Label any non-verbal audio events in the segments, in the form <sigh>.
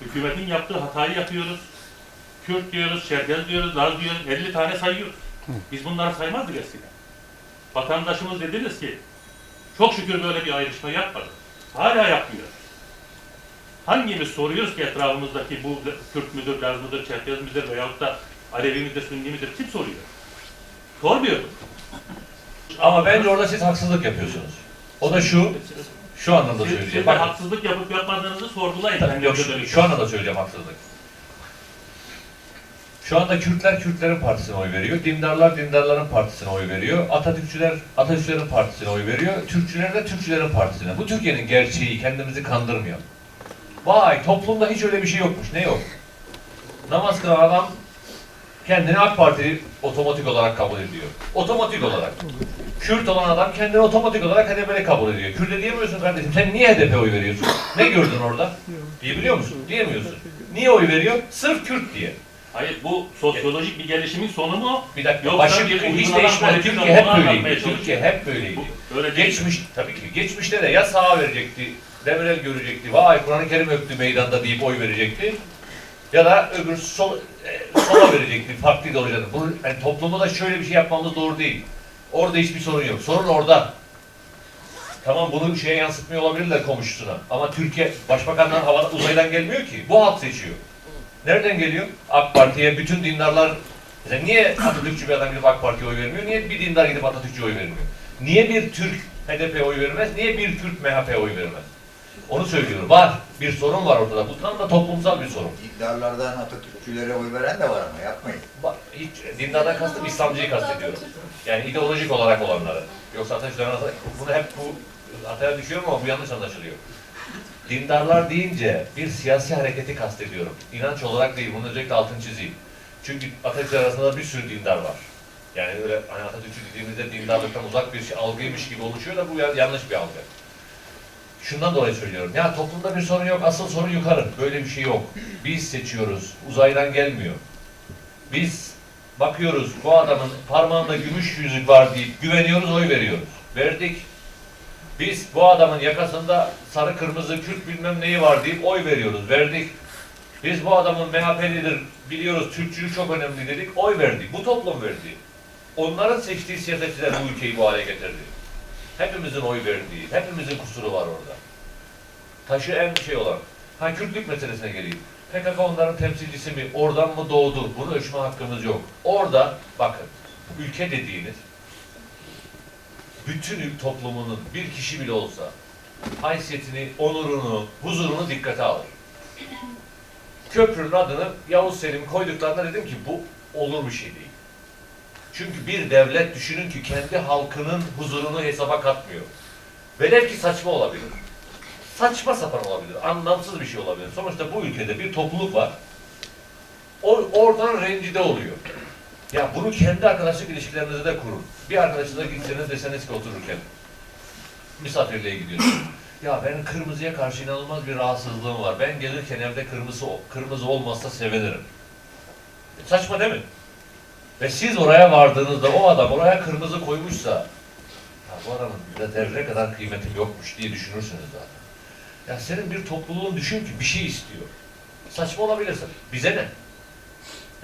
Hükümetin yaptığı hatayı yapıyoruz. Kürt diyoruz, Çerkez diyoruz, Laz diyoruz, 50 tane sayıyoruz. Biz bunları saymazdık eskiden. Vatandaşımız dediniz ki, çok şükür böyle bir ayrışma yapmadık. Hala yapmıyor. Hangimiz soruyoruz ki etrafımızdaki bu Kürt müdür, Laz mıdır, Çerkez midir veyahut da Alevi midir, Sünni midir? Kim soruyor? Sormuyor. Ama bence orada siz haksızlık yapıyorsunuz. O da şu, şu anlamda Siz, siz söyleyeceğim. de Bakın, haksızlık yapıp yapmadığınızı sorgulayın. Tabii, yok, şu, şu anlamda söyleyeceğim haksızlık. Şu anda Kürtler Kürtlerin partisine oy veriyor. Dindarlar dindarların partisine oy veriyor. Atatürkçüler Atatürkçülerin partisine oy veriyor. Türkçüler de Türkçülerin partisine. Bu Türkiye'nin gerçeği kendimizi kandırmıyor. Vay toplumda hiç öyle bir şey yokmuş. Ne yok? Namaz kılan adam kendini AK Parti otomatik olarak kabul ediyor. Otomatik olarak. Kürt olan adam kendini otomatik olarak HDP'li kabul ediyor. Kürt'e diyemiyorsun kardeşim. Sen niye HDP oy veriyorsun? Ne gördün orada? Diyebiliyor musun? Diyemiyorsun. Niye oy veriyor? Sırf Kürt diye. Hayır bu sosyolojik bir gelişimin sonu mu? Bir dakika. Yoksa Başı bir hiç değişmedi. Türkiye hep böyleydi. Türkiye hep böyleydi. Bu öyle. Geçmiş tabii ki. Geçmişte de ya sağa verecekti, Demirel görecekti, vay Kur'an-ı Kerim öptü meydanda deyip oy verecekti. Ya da öbür sol, e, sola verecekti, farklı ideolojiden. Bu yani toplumda da şöyle bir şey yapmamız doğru değil. Orada hiçbir sorun yok. Sorun orada. Tamam bunu şeye yansıtmıyor olabilirler komşusuna. Ama Türkiye başbakandan havada uzaydan gelmiyor ki. Bu halk seçiyor. Nereden geliyor? AK Parti'ye bütün dindarlar Mesela niye Atatürkçü bir adam gidip AK Parti'ye oy vermiyor? Niye bir dindar gidip Atatürkçü'ye oy vermiyor? Niye bir Türk HDP'ye oy vermez? Niye bir Kürt MHP'ye oy vermez? Onu söylüyorum. Var. Bir sorun var ortada. Bu tam da toplumsal bir sorun. İktidarlardan Atatürkçülere oy veren de var ama yapmayın. Bak, hiç dindardan kastım İslamcıyı kastediyorum. Yani ideolojik olarak olanları. Yoksa Atatürk'ten bunu hep bu hataya düşüyorum ama bu yanlış anlaşılıyor. Dindarlar deyince bir siyasi hareketi kastediyorum. İnanç olarak değil, bunu özellikle altını çizeyim. Çünkü Atatürk arasında bir sürü dindar var. Yani öyle hani Atatürkçü dediğimizde dindarlıktan uzak bir şey, algıymış gibi oluşuyor da bu ya- yanlış bir algı. Şundan dolayı söylüyorum. Ya toplumda bir sorun yok, asıl sorun yukarı. Böyle bir şey yok. Biz seçiyoruz, uzaydan gelmiyor. Biz bakıyoruz bu adamın parmağında gümüş yüzük var deyip güveniyoruz, oy veriyoruz. Verdik. Biz bu adamın yakasında sarı kırmızı Kürt bilmem neyi var deyip oy veriyoruz. Verdik. Biz bu adamın MHP'lidir biliyoruz, Türkçülük çok önemli dedik, oy verdik. Bu toplum verdi. Onların seçtiği siyasetçiler bu ülkeyi bu hale getirdi. Hepimizin oy verdiği, hepimizin kusuru var orada. Taşı en şey olan. Ha Kürtlük meselesine geleyim. PKK onların temsilcisi mi, oradan mı doğdu? Bunu ölçme hakkımız yok. Orada bakın, ülke dediğiniz bütün toplumunun bir kişi bile olsa haysiyetini, onurunu, huzurunu dikkate alır. Köprünün adını Yavuz Selim koyduklarında dedim ki bu olur bir şey değil. Çünkü bir devlet düşünün ki kendi halkının huzurunu hesaba katmıyor. Velev ki saçma olabilir. Saçma sapan olabilir. Anlamsız bir şey olabilir. Sonuçta bu ülkede bir topluluk var. O, oradan rencide oluyor. Ya bunu kendi arkadaşlık ilişkilerinizde de kurun. Bir arkadaşınıza gitseniz deseniz ki otururken misafirliğe gidiyorsunuz. Ya benim kırmızıya karşı inanılmaz bir rahatsızlığım var. Ben gelirken evde kırmızı kırmızı olmazsa sevinirim. Saçma değil mi? Ve siz oraya vardığınızda o adam oraya kırmızı koymuşsa ya bu adamın bir de zerre kadar kıymetim yokmuş diye düşünürsünüz zaten. Ya senin bir topluluğun düşün ki bir şey istiyor. Saçma olabilirsin. Bize ne?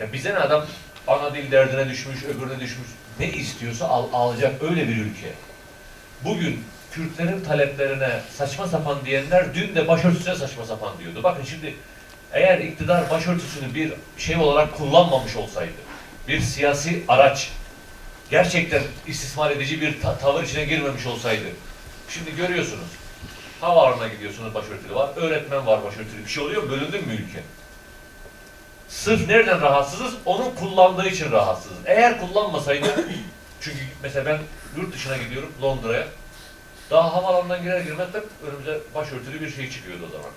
Ya bize ne adam ana dil derdine düşmüş, öbürüne düşmüş. Ne istiyorsa al, alacak öyle bir ülke. Bugün Kürtlerin taleplerine saçma sapan diyenler dün de başörtüsüne saçma sapan diyordu. Bakın şimdi eğer iktidar başörtüsünü bir şey olarak kullanmamış olsaydı, bir siyasi araç, gerçekten istismar edici bir ta- tavır içine girmemiş olsaydı, şimdi görüyorsunuz, havaalanına gidiyorsunuz başörtülü var, öğretmen var başörtülü, bir şey oluyor mu? Bölündü mü ülke? Sırf nereden rahatsızız? Onun kullandığı için rahatsızız. Eğer kullanmasaydı, <coughs> çünkü mesela ben yurt dışına gidiyorum, Londra'ya, daha havaalanından girer girmez önümüze başörtülü bir şey çıkıyordu o zaman.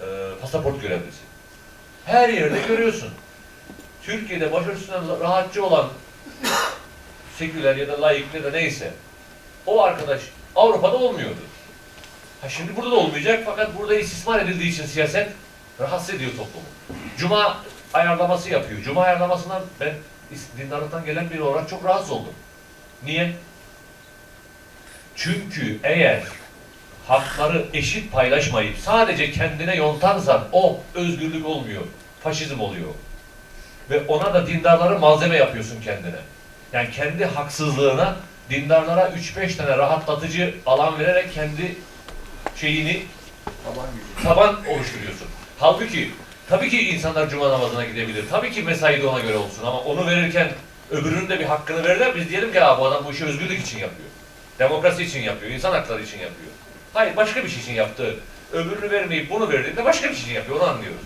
Ee, pasaport görevlisi. Her yerde görüyorsun. Türkiye'de başörtüsünden rahatçı olan seküler ya da layık ya da neyse o arkadaş Avrupa'da olmuyordu. Ha şimdi burada da olmayacak fakat burada istismar edildiği için siyaset rahatsız ediyor toplumu. Cuma ayarlaması yapıyor. Cuma ayarlamasından ben dindarlıktan gelen biri olarak çok rahatsız oldum. Niye? Çünkü eğer hakları eşit paylaşmayıp sadece kendine yontarsan o özgürlük olmuyor. Faşizm oluyor. Ve ona da dindarları malzeme yapıyorsun kendine. Yani kendi haksızlığına dindarlara 3-5 tane rahatlatıcı alan vererek kendi şeyini Taban taban oluşturuyorsun. Halbuki tabii ki insanlar cuma namazına gidebilir. Tabii ki mesai de ona göre olsun ama onu verirken öbürünün de bir hakkını verirler. Biz diyelim ki "Aa, bu adam bu işi özgürlük için yapıyor. Demokrasi için yapıyor, insan hakları için yapıyor. Hayır başka bir şey için yaptı. Öbürünü vermeyip bunu verdiğinde başka bir şey için yapıyor. Onu anlıyoruz.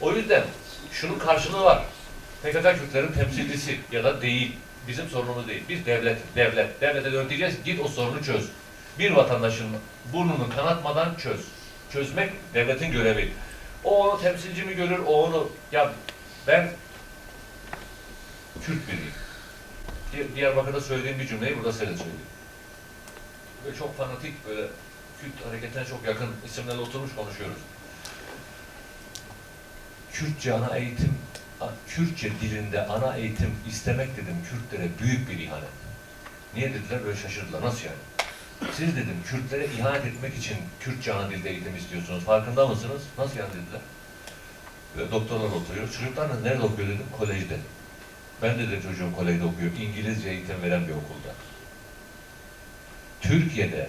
O yüzden şunun karşılığı var. PKK Kürtlerin temsilcisi ya da değil. Bizim sorunumuz değil. Biz devlet, devlet. Devlete dön diyeceğiz ki, git o sorunu çöz. Bir vatandaşın burnunu kanatmadan çöz. Çözmek devletin görevi. O onu temsilci mi görür, o onu... Ya ben Kürt biriyim. Di- Diyarbakır'da söylediğim bir cümleyi burada senin söyleyeyim. Böyle çok fanatik, böyle Kürt hareketine çok yakın isimlerle oturmuş konuşuyoruz. Kürtçe ana eğitim, Kürtçe dilinde ana eğitim istemek dedim Kürtlere büyük bir ihanet. Niye dediler böyle şaşırdılar. Nasıl yani? Siz dedim Kürtlere ihanet etmek için Kürtçe ana dilde eğitim istiyorsunuz. Farkında mısınız? Nasıl yani dediler. Ve doktorlar oturuyor. Çocuklar nerede okuyor dedim. Kolejde. Ben de dedim çocuğum kolejde okuyor. İngilizce eğitim veren bir okulda. Türkiye'de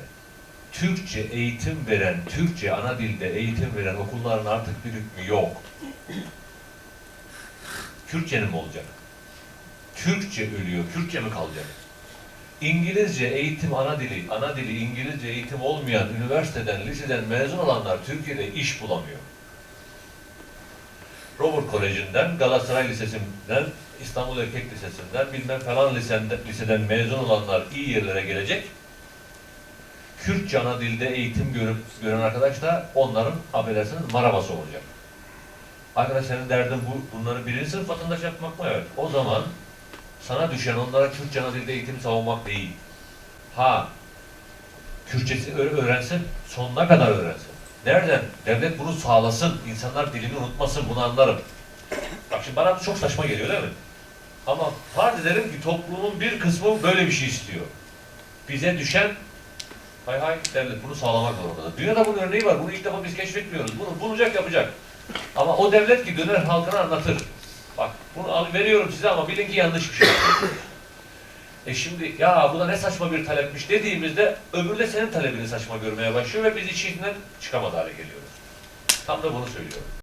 Türkçe eğitim veren, Türkçe ana dilde eğitim veren okulların artık bir hükmü yok. Kürtçenin mi olacak? Türkçe ölüyor, Kürtçe mi kalacak? İngilizce eğitim ana dili, ana dili İngilizce eğitim olmayan üniversiteden, liseden mezun olanlar Türkiye'de iş bulamıyor. Robert Koleji'nden, Galatasaray Lisesi'nden, İstanbul Erkek Lisesi'nden, bilmem falan liseden, liseden mezun olanlar iyi yerlere gelecek. Kürtçe ana dilde eğitim görüp gören arkadaş da onların affedersiniz marabası olacak. Arkadaş senin derdin bu, bunları birinci sınıf vatandaş yapmak mı? Evet. O zaman sana düşen onlara Kürtçe ana dilde savunmak değil. Ha, Kürtçesi öyle öğrensin, sonuna kadar öğrensin. Nereden? Devlet bunu sağlasın, insanlar dilini unutmasın, bunu anlarım. Bak şimdi bana çok saçma geliyor değil mi? Ama farz edelim ki toplumun bir kısmı böyle bir şey istiyor. Bize düşen hay hay devlet bunu sağlamak zorunda. Dünyada bunun örneği var. Bunu ilk defa biz keşfetmiyoruz. Bunu bulacak yapacak. Ama o devlet ki döner halkına anlatır. Bak bunu al, veriyorum size ama bilin ki yanlış bir şey. e şimdi ya bu da ne saçma bir talepmiş dediğimizde öbürü de senin talebini saçma görmeye başlıyor ve biz işinden çıkamaz hale geliyoruz. Tam da bunu söylüyorum.